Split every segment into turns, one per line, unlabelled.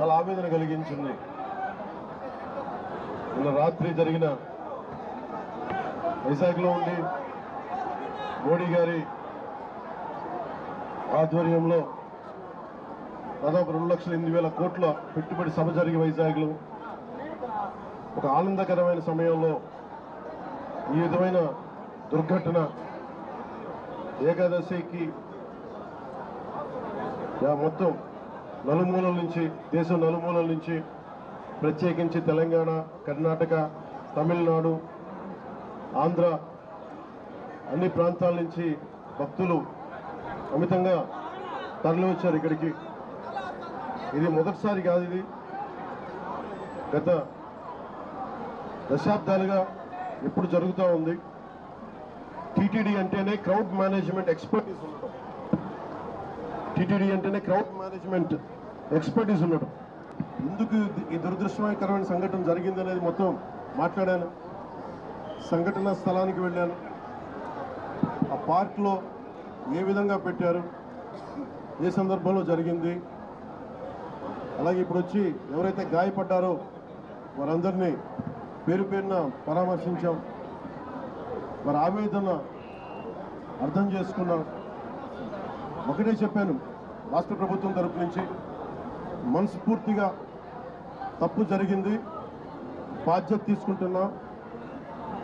చాలా ఆవేదన కలిగించింది. నిన్న రాత్రి జరిగిన వైజాగ్లో ఉండి మోడీ గారి ఆధ్వర్యంలో దాదాపు రెండు లక్షల ఎనిమిది వేల కోట్ల పెట్టుబడి సభ జరిగి వైజాగ్లో ఒక ఆనందకరమైన సమయంలో ఈ విధమైన దుర్ఘటన ఏకాదశికి మొత్తం నలుమూలల నుంచి దేశం నలుమూలల నుంచి ప్రత్యేకించి తెలంగాణ కర్ణాటక తమిళనాడు ఆంధ్ర అన్ని ప్రాంతాల నుంచి భక్తులు అమితంగా తరలి వచ్చారు ఇక్కడికి. ఇది మొదటిసారి కాదు ఇది. గత దశాబ్దాలుగా ఎప్పుడు జరుగుతూ ఉంది. టీటీడీ అంటేనే క్రౌడ్ మేనేజ్మెంట్ ఎక్స్పర్టీస్ ఉండటం టీటీడీ అంటేనే క్రౌడ్ మేనేజ్మెంట్ ఎక్స్పర్టీస్ ఉన్నాడు ఎందుకు ఈ దురదృష్టకరమైన సంఘటన జరిగింది అనేది మొత్తం మాట్లాడాను. సంఘటన స్థలానికి వెళ్ళాను. ఆ పార్క్లో ఏ విధంగా పెట్టారు? ఏ సందర్భంలో జరిగింది? అలాగే ఇప్పుడు వచ్చి ఎవరైతే గాయపడ్డారో వారందరినీ పేరు పేరున పరామర్శించాం. వారి ఆవేదన అర్థం చేసుకున్నాం. ఒకటే చెప్పాను రాష్ట్ర ప్రభుత్వం తరపు నుంచి మనస్ఫూర్తిగా తప్పు జరిగింది. బాధ్యత తీసుకుంటున్నా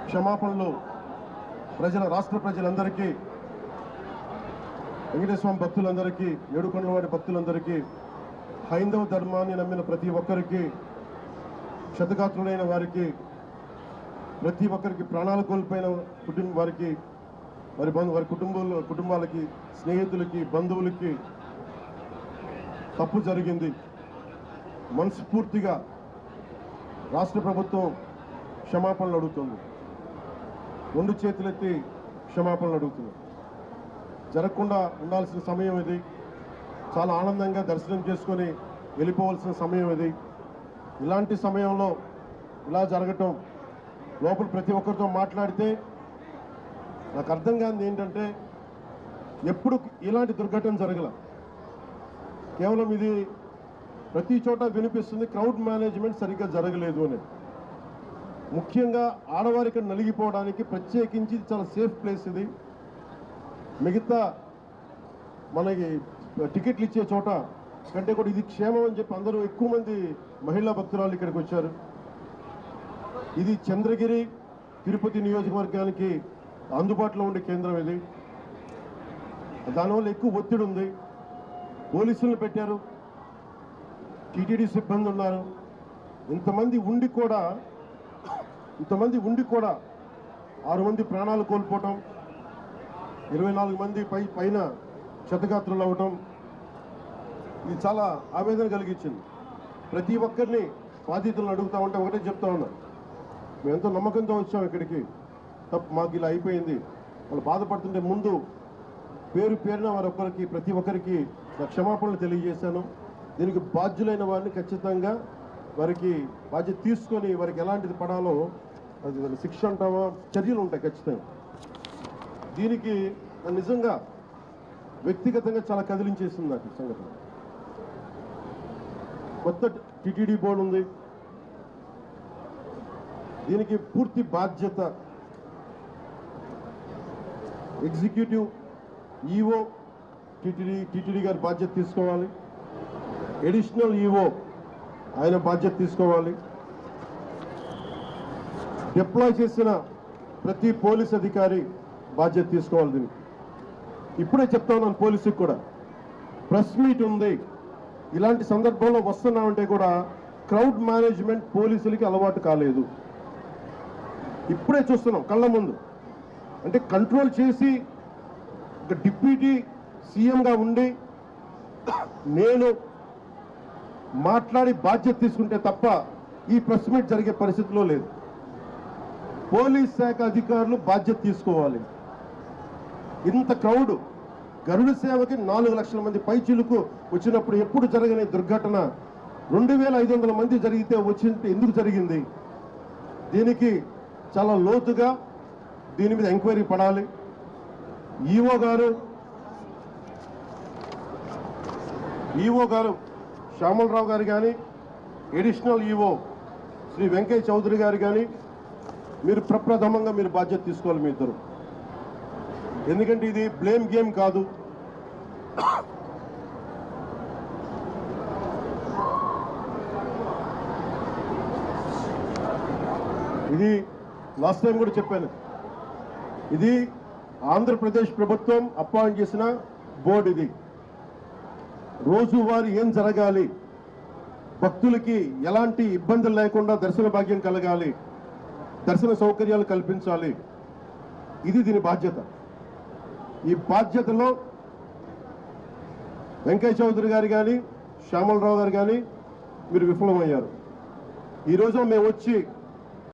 క్షమాపణలు ప్రజల రాష్ట్ర ప్రజలందరికీ వెంకటేశ్వర భక్తులందరికీ భక్తులందరికీ ఏడుకొండలవాడి భక్తులందరికీ హైందవ ధర్మాన్ని నమ్మిన ప్రతి ఒక్కరికి క్షతగాత్రులైన వారికి ప్రతి ఒక్కరికి ప్రాణాలు కోల్పోయిన కుటుంబ వారికి వారి బంధు వారి కుటుంబంలో కుటుంబాలకి స్నేహితులకి బంధువులకి తప్పు జరిగింది. మనస్ఫూర్తిగా రాష్ట్ర ప్రభుత్వం క్షమాపణలు అడుగుతుంది. రెండు చేతులెత్తి క్షమాపణలు అడుగుతుంది. జరగకుండా ఉండాల్సిన సమయం ఇది. చాలా ఆనందంగా దర్శనం చేసుకొని వెళ్ళిపోవాల్సిన సమయం ఇది. ఇలాంటి సమయంలో ఇలా జరగటం లోపల ప్రతి ఒక్కరితో మాట్లాడితే నాకు అర్థం కానిది ఏంటంటే ఎప్పుడు ఇలాంటి దుర్ఘటన జరగల. కేవలం ఇది ప్రతి చోట వినిపిస్తుంది క్రౌడ్ మేనేజ్మెంట్ సరిగ్గా జరగలేదు అని. ముఖ్యంగా ఆడవారికి నలిగిపోవడానికి ప్రత్యేకించి ఇది చాలా సేఫ్ ప్లేస్ ఇది. మిగతా మనకి టికెట్లు ఇచ్చే చోట కంటే కూడా ఇది క్షేమం అని చెప్పి అందరూ ఎక్కువ మంది మహిళా భక్తురాలు ఇక్కడికి వచ్చారు. ఇది చంద్రగిరి తిరుపతి నియోజకవర్గానికి అందుబాటులో ఉండే కేంద్రం ఇది. దానివల్ల ఎక్కువ ఒత్తిడి ఉంది. పోలీసులను పెట్టారు. టీటీడీ సిబ్బంది ఉన్నారు. ఇంతమంది ఉండి కూడా ఇంతమంది ఉండి కూడా ఆరు మంది ప్రాణాలు కోల్పోవటం ఇరవై నాలుగు మంది పై పైన క్షతగాత్రులు అవ్వటం ఇది చాలా ఆవేదన కలిగించింది. ప్రతి ఒక్కరిని బాధితులను అడుగుతా ఉంటే ఒకటే చెప్తా ఉన్నా. మేము ఎంతో నమ్మకంతో వచ్చాం ఇక్కడికి. తప్పు మాకు ఇలా అయిపోయింది. వాళ్ళు బాధపడుతుంటే ముందు పేరు పేరున వారొక్కరికి ప్రతి ఒక్కరికి క్షమాపణలు తెలియజేశాను. దీనికి బాధ్యులైన వారిని ఖచ్చితంగా వారికి బాధ్యత తీసుకొని వారికి ఎలాంటిది పడాలో అది శిక్ష అంటావా? చర్యలు ఉంటాయి ఖచ్చితంగా. దీనికి నిజంగా వ్యక్తిగతంగా చాలా కదిలించేసింది నాకు సంఘటన. కొత్త టిటిడి బోర్డు ఉంది. దీనికి పూర్తి బాధ్యత ఎగ్జిక్యూటివ్ ఈఓ టిటిడి టిటిడి గారి బాధ్యత తీసుకోవాలి. ఎడిషనల్ ఈఓ ఆయన బాధ్యత తీసుకోవాలి. డిప్లాయ్ చేసిన ప్రతి పోలీస్ అధికారి బాధ్యత తీసుకోవాలి దీనికి. ఇప్పుడే చెప్తా ఉన్నాను పోలీసుకి కూడా. ప్రెస్ మీట్ ఉంది. ఇలాంటి సందర్భంలో వస్తున్నామంటే కూడా క్రౌడ్ మేనేజ్మెంట్ పోలీసులకి అలవాటు కాలేదు. ఇప్పుడే చూస్తున్నాం కళ్ళ ముందు. అంటే కంట్రోల్ చేసి డిప్యూటీ సీఎంగా ఉండి నేను మాట్లాడి బాధ్యత తీసుకుంటే తప్ప ఈ ప్రెస్ మీట్ జరిగే పరిస్థితిలో లేదు. పోలీస్ శాఖ అధికారులు బాధ్యత తీసుకోవాలి. ఇంత క్రౌడ్ గరుడ సేవకి నాలుగు లక్షల మంది పైచిలుకు వచ్చినప్పుడు ఎప్పుడు జరగని దుర్ఘటన రెండు వేల ఐదు వందల మంది జరిగితే వచ్చింటే ఎందుకు జరిగింది? దీనికి చాలా లోతుగా దీని మీద ఎంక్వైరీ పడాలి. ఈఓ గారు ఈఓ గారు శ్యామలరావు గారు కానీ ఎడిషనల్ ఈవో శ్రీ వెంకయ్య చౌదరి గారు కానీ మీరు ప్రప్రథమంగా మీరు బాధ్యత తీసుకోవాలి మీ ఇద్దరు. ఎందుకంటే ఇది బ్లేమ్ గేమ్ కాదు. ఇది లాస్ట్ టైం కూడా చెప్పాను. ఇది ఆంధ్రప్రదేశ్ ప్రభుత్వం అపాయింట్ చేసిన బోర్డు ఇది. రోజువారీ ఏం జరగాలి? భక్తులకి ఎలాంటి ఇబ్బందులు లేకుండా దర్శన భాగ్యం కలగాలి. దర్శన సౌకర్యాలు కల్పించాలి. ఇది దీని బాధ్యత. ఈ బాధ్యతలో వెంకయ్య చౌదరి గారు కానీ శ్యామలరావు గారు కానీ మీరు విఫలమయ్యారు. ఈ రోజు మేము వచ్చి